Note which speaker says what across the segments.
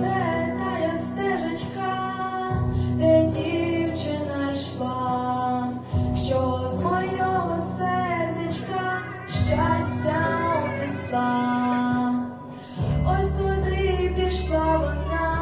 Speaker 1: це тая стежечка, де дівчина йшла, що з моєго сердечка щастя унесла, ось туди пішла вона.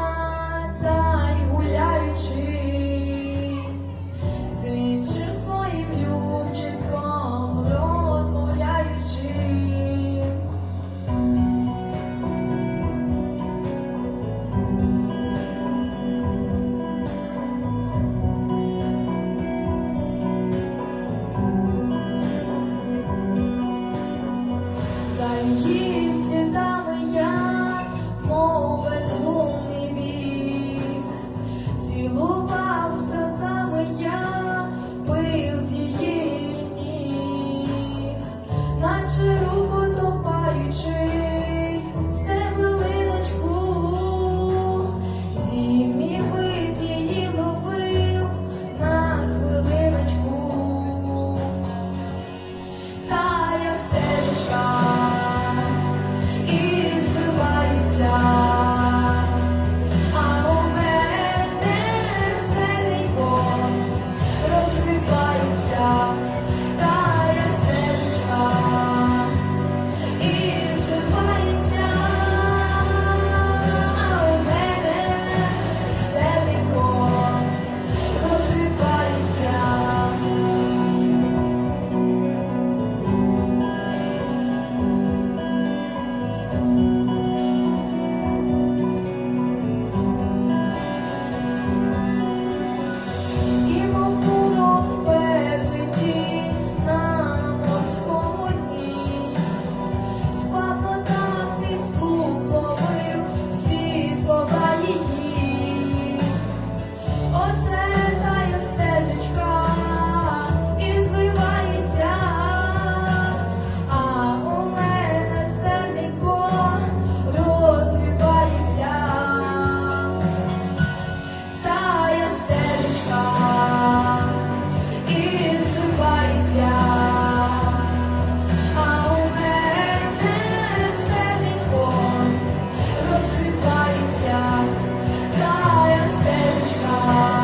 Speaker 1: te